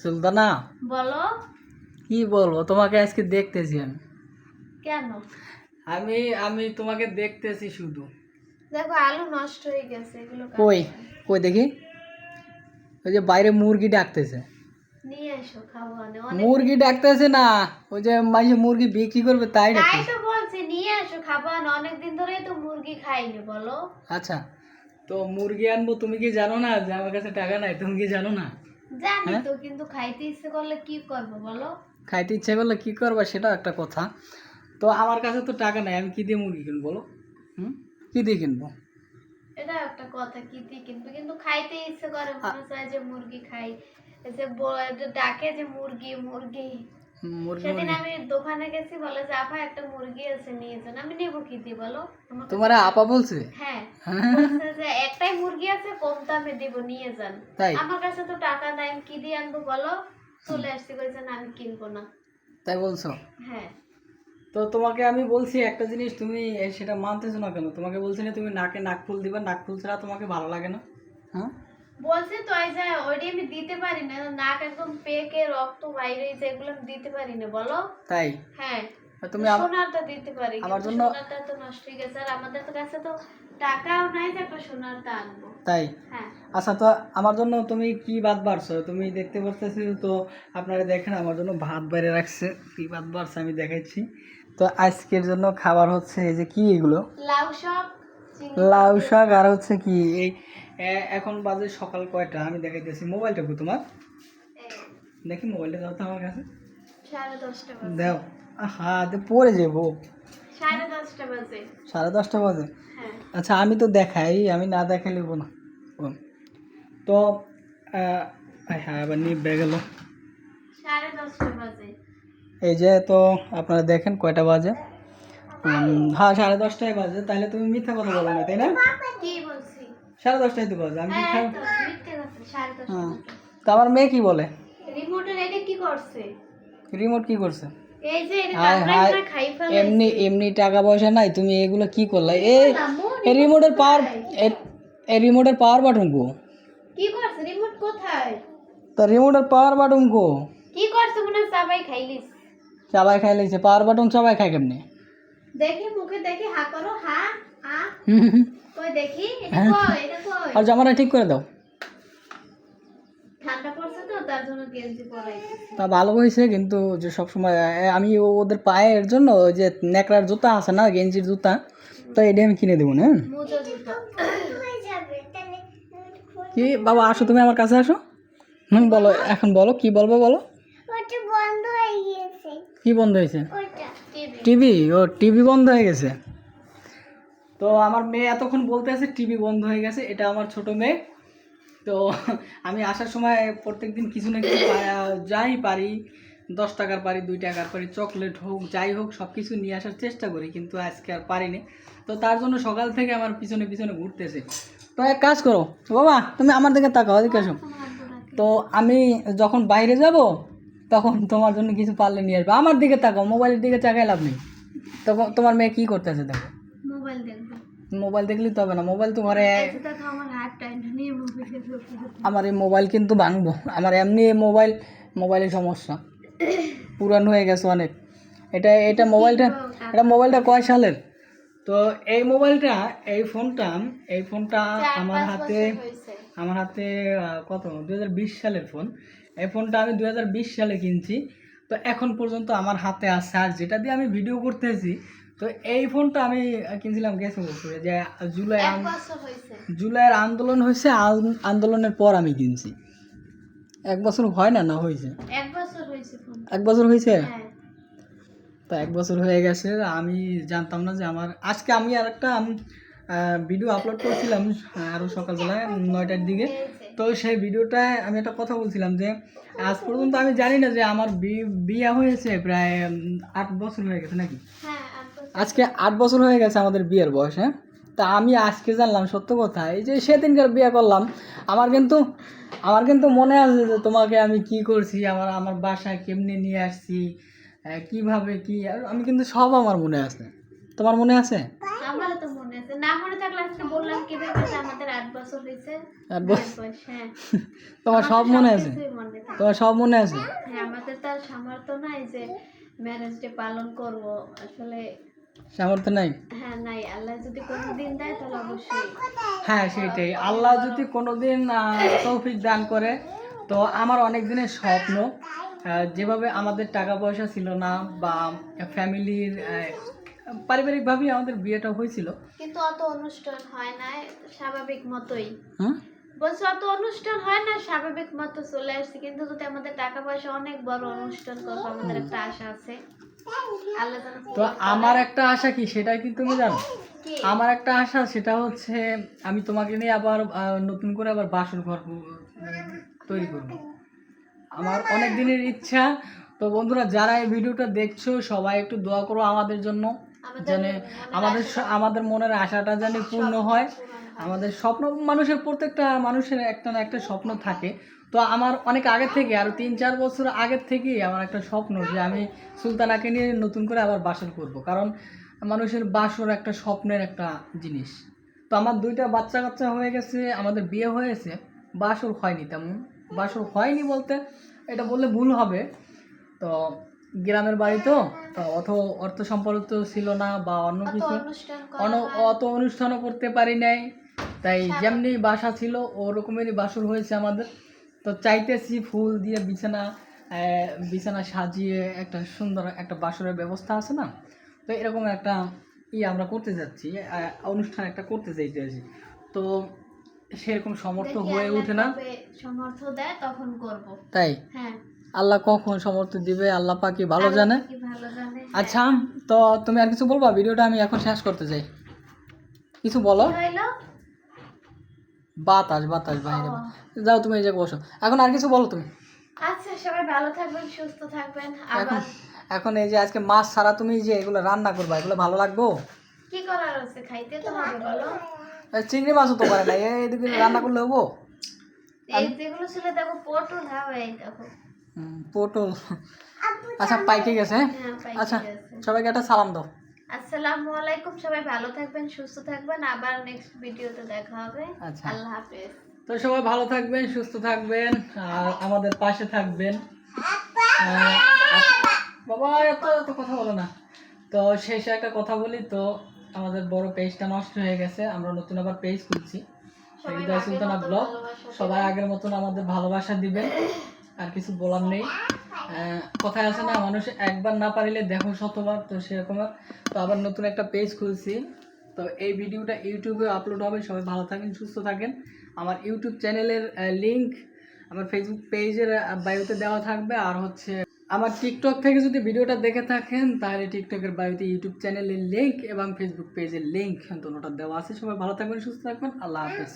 সুলতানা বলো। কি বলব তোমাকে আজকে দেখতেছি আমি। কেন? আমি আমি তোমাকে দেখতেছি শুধু। দেখো আলু নষ্ট হয়ে গেছে এগুলো কই কই দেখি? ওই যে বাইরে মুরগি ডাকতেছে। নিয়ে এসো খাব মুরগি ডাকতেছে না ওই যে মাঝে মুরগি বিক্রি করবে তাই তাই ডাকতেছে। তো বলছি নিয়ে এসো খাব অনেক দিন ধরেই তো মুরগি খাইনি বলো। আচ্ছা তো মুরগি আনব তুমি কি জানো না যে আমার কাছে টাকা নাই তুমি কি জানো না? জানি হ্যাঁ? তো কিন্তু খাইতে ইচ্ছে করলে কি করব বলো? খাইতে ইচ্ছে করলে কি করবা সেটাও একটা কথা। তো আমার কাছে তো টাকা নাই আমি কি দিয়ে মুরগি কিনবো বলো? হুম? কি দিয়ে কিনবো? এটা একটা কথা কি দিয়ে কিনবো? কিন্তু খাইতে ইচ্ছে করে মনে চায় যে মুরগি খাই। এসে যে ডাকে যে মুরগি মুরগি। মুরগি সেদিন আমি দোকানে গেছি বলে যে আপা একটা মুরগি আছে নিয়ে যান। আমি নেব কি দিয়ে বলো? তোমার আপা বলছে? হ্যাঁ। বলছে যে একটাই মুরগি আছে কম দামে দিব নিয়ে যান। আমার কাছে তো টাকা নাই আমি কি দিয়ে আনব বলো? চলে আসছি কইছে না আমি কিনবো না। তাই বলছো? হ্যাঁ। তো তোমাকে আমি বলছি একটা জিনিস তুমি সেটা মানতেছো না কেন? তোমাকে বলছি না তুমি নাকে নাক ফুল দিবা নাক ফুল ছাড়া তোমাকে ভালো লাগে না? হ্যাঁ? বলছে তো এই যে ওইটা আমি দিতে পারি না নাক একদম পেকে রক্ত বাইরে হয়েছে এগুলো আমি দিতে পারি না বলো? তাই? হ্যাঁ। তুমি সোনারটা দিতে পারি আমার জন্য- সোনারটা তো নষ্ট হয়ে গেছে আর আমাদের তো কাছে তো টাকাও নাই যে একটা সোনারটা আনব। তাই? হ্যাঁ। আচ্ছা তো আমার জন্য তুমি কি ভাত বাড়ছো? তুমি দেখতে পারতেছি তো আপনারা দেখেন আমার জন্য ভাত বাইরে রাখছে। কি ভাত বাড়ছে আমি দেখাচ্ছি। তো আজকের জন্য খাবার হচ্ছে এই যে কি এগুলো? লাউ শাক লাউ শাক আর হচ্ছে কি এই এখন বাজে সকাল কয়টা? আমি দেখাইতেছি। মোবাইলটা কই তোমার? দেখি মোবাইলটা দাও তো আমার কাছে। দাও। হ্যাঁ পড়ে যাব। সাড়ে দশটা বাজে। সাড়ে দশটা বাজে? হ্যাঁ। আচ্ছা আমি তো দেখাই আমি না দেখাইলে হব না। তো হ্যাঁ আবার নিবে গেল। এই যে তো আপনারা দেখেন কয়টা বাজে? হ্যাঁ সাড়ে দশটায় বাজে। তাহলে তুমি মিথ্যা কথা বলো না তাই না? কি সাড়ে দশটায় তো বাজে আমি হ্যাঁ তো হ্যাঁ। তো আমার মেয়ে কি বলে? রিমোটের এটা কি করছে? রিমোট কি করছে? এমনি এমনি টাকা পয়সা নাই তুমি এগুলো কি করলে? এই এই রিমোটের পাওয়ার এই রিমোটের পাওয়ার বাটন কো? কি করছে? রিমোট কোথায়? তো রিমোটের পাওয়ার বাটন কো? কি করছে মনে সবাই খাইলিস। সবাই খাই লাগছে পাওয়ার বাটন সবাই খায় কেমনি? দেখি মুখে দেখি হা করো হা। হ্যাঁ। আর জামাটা ঠিক করে দাও। তো তার জন্য গেঞ্জি পরাইছি তা ভালো হয়েছে কিন্তু যে সবসময় আমি ওদের পায়ের জন্য ওই যে নেকড়ার জুতা আছে না গেঞ্জির জুতা তো এটা আমি কিনে দেবো না? কি? বাবা আসো তুমি আমার কাছে আসো। হুম বলো এখন বলো কি বলব বলো? ওটা বন্ধ কি বন্ধ হয়েছে? টিভি। টিভি? ও টিভি বন্ধ হয়ে গেছে। তো আমার মেয়ে এতক্ষণ বলতে আছে, টিভি বন্ধ হয়ে গেছে, এটা আমার ছোট মেয়ে। তো আমি আসার সময় প্রত্যেকদিন কিছু না কিছু যাই পারি, দশ টাকার পারি, দুই টাকার পারি, চকলেট হোক, যাই হোক সব কিছু নিয়ে আসার চেষ্টা করি, কিন্তু আজকে আর পারিনি। তো তার জন্য সকাল থেকে আমার পিছনে পিছনে ঘুরতেছে। তো এক কাজ করো, বাবা, তুমি আমার দিকে তাকাও, এদিকে আসো তো আমি যখন বাইরে যাব, তখন তোমার জন্য কিছু পারলে নিয়ে আসবে। আমার দিকে তাকাও, মোবাইলের দিকে তাকাই লাভ নেই। তখন তোমার মেয়ে কী করতেছে দেখো। মোবাইল দেখলেই তো হবে না মোবাইল তো ঘরে আমার এই মোবাইল কিন্তু ভাঙবো আমার এমনি মোবাইল মোবাইলের সমস্যা। পুরানো হয়ে গেছে অনেক। এটা এটা মোবাইলটা এটা মোবাইলটা কয় সালের? তো এই মোবাইলটা এই ফোনটা এই ফোনটা আমার হাতে আমার হাতে কত? দু হাজার বিশ সালের ফোন। এই ফোনটা আমি দু হাজার বিশ সালে কিনছি। তো এখন পর্যন্ত আমার হাতে আছে। আর যেটা দিয়ে আমি ভিডিও করতেছি তো এই ফোনটা আমি কিনছিলাম গেছে বছরে যে জুলাই জুলাইয়ের আন্দোলন হয়েছে আন- আন্দোলনের পর আমি কিনছি। এক বছর হয় না না হয়েছে? এক বছর হয়েছে হ্যাঁ। তো এক বছর হয়ে গেছে আমি জানতাম না যে আমার আজকে আমি আর একটা ভিডিও আপলোড করেছিলাম আরও সকালবেলায় নয়টার দিকে। তো সেই ভিডিওটায় আমি একটা কথা বলছিলাম যে আজ পর্যন্ত আমি জানি না যে আমার বিয়ে হয়েছে প্রায় আট বছর হয়ে গেছে নাকি? হ্যাঁ। আজকে আট বছর হয়ে গেছে আমাদের বিয়ের বয়স হ্যাঁ? তা আমি আজকে জানলাম সত্য কথা এই যে সেদিনকার বিয়ে করলাম আমার কিন্তু আমার কিন্তু মনে আছে যে তোমাকে আমি কি করছি আমার আমার বাসায় কেমনে নিয়ে আসছি কীভাবে কি আর আমি কিন্তু সব আমার মনে আছে। তোমার মনে আছে? আমারও তো মনে আছে। না মনে থাকলে আজকে বললাম কীভাবে আমাদের আট বছর হয়েছে। আট বছর? হ্যাঁ। তোমার সব মনে আছে। তোমার সব মনে আছে? হ্যাঁ আমাদের তো আর সামর্থ্য নাই যে ম্যারেজ ডে পালন করব। আসলে সামর্থ্য নাই? হ্যাঁ হ্যাঁ সেটাই। আল্লাহ যদি কোনোদিন তৌফিক দান করে তো আমার অনেক দিনের স্বপ্ন যেভাবে আমাদের টাকা পয়সা ছিল না বা ফ্যামিলির পারিবারিকভাবেই আমাদের বিয়েটা হয়েছিল। কিন্তু অত অনুষ্ঠান হয় না স্বাভাবিক মতোই। বলছি অত অনুষ্ঠান হয় না স্বাভাবিক মতো চলে আসছে। কিন্তু যদি আমাদের টাকা পয়সা অনেক বড় অনুষ্ঠান করব আমাদের একটা আশা আছে। তো আমার একটা আশা কি সেটা কি তুমি জানো? আমার একটা আশা সেটা হচ্ছে আমি তোমাকে নিয়ে আবার নতুন করে আবার বাসন ঘর তৈরি করব। আমার অনেক দিনের ইচ্ছা। তো বন্ধুরা যারা এই ভিডিওটা দেখছ সবাই একটু দোয়া করো আমাদের জন্য। মনের আমাদের আমাদের মনের আশাটা যেন পূর্ণ হয়। আমাদের স্বপ্ন মানুষের প্রত্যেকটা মানুষের একটা না একটা স্বপ্ন থাকে। তো আমার অনেক আগের থেকে আর তিন চার বছর আগের থেকেই আমার একটা স্বপ্ন যে আমি সুলতানাকে নিয়ে নতুন করে আবার বাসর করব। কারণ মানুষের বাসর একটা স্বপ্নের একটা জিনিস। তো আমার দুইটা বাচ্চা কাচ্চা হয়ে গেছে আমাদের বিয়ে হয়েছে। বাসর হয়নি তেমন। বাসর হয়নি বলতে এটা বললে ভুল হবে। তো গ্রামের বাড়ি তো অত অর্থ সম্পর্ক তো ছিল না বা অন্য কিছু। অত অনুষ্ঠানও করতে পারি নাই। তাই যেমনি বাসা ছিল ওরকমেরই বাসর হয়েছে আমাদের। তো চাইতেছি ফুল দিয়ে বিছানা বিছানা সাজিয়ে একটা সুন্দর একটা বাসরের ব্যবস্থা আছে না? তো এরকম একটা ই আমরা করতে যাচ্ছি অনুষ্ঠান একটা করতে চাইতেছি তো সেরকম সমর্থ হয়ে ওঠে না? সমর্থ দেয় তখন করব। তাই? হ্যাঁ। আল্লাহ কখন সমর্থ দিবে আল্লাহ পাকি ভালো জানে? ভালো আচ্ছা তো তুমি আর কিছু বলবা? ভিডিওটা আমি এখন শেষ করতে চাই। কিছু বলো? বাতাস বাতাস বাইরে। যাও তুমি এই জায়গায় বসো। এখন আর কিছু বলো তুমি। আচ্ছা সবাই ভালো থাকবেন সুস্থ থাকবেন। এখন আবার এখন এই যে আজকে মাছ ছাড়া তুমি যে এগুলো রান্না করবা এগুলো ভালো লাগবো? কি করার আছে? খাইতে তো হবে বলো। চিংড়ি মাছও তো পারে না এইদিকে রান্না করলে হব? এই যেগুলো ছিল দেখো পটল হ্যাঁ এই দেখো। পটল। আচ্ছা পাইকে গেছে হ্যাঁ? হ্যাঁ আচ্ছা সবাইকে একটা সালাম দাও। আসসালামু আলাইকুম সবাই ভালো থাকবেন সুস্থ থাকবেন। আবার নেক্সট ভিডিওতে দেখা হবে। আচ্ছা। আল্লাহ হাফেজ। তো সবাই ভালো থাকবেন সুস্থ থাকবেন আর আমাদের পাশে থাকবেন। বাবা এত এত কথা বলো না। তো শেষে একটা কথা বলি তো আমাদের বড় পেজটা নষ্ট হয়ে গেছে আমরা নতুন আবার পেজ খুলছি। সুলতানা ব্লগ সবাই আগের মতন আমাদের ভালোবাসা দিবেন। আর কিছু বলার নেই। কথায় আছে না, মানুষ একবার না পারিলে দেখো শতবার, তো সেরকম তো আবার নতুন একটা পেজ খুলছি। তো এই ভিডিওটা ইউটিউবে আপলোড হবে, সবাই ভালো থাকেন, সুস্থ থাকেন। আমার ইউটিউব চ্যানেলের লিংক আমার ফেসবুক পেজের বায়োতে দেওয়া থাকবে। আর হচ্ছে, আমার টিকটক থেকে যদি ভিডিওটা দেখে থাকেন, তাহলে টিকটকের বায়োতে ইউটিউব চ্যানেলের লিঙ্ক এবং ফেসবুক পেজের দুটোটা দেওয়া আছে। সবাই ভালো থাকবেন, সুস্থ থাকবেন। আল্লাহ হাফেজ।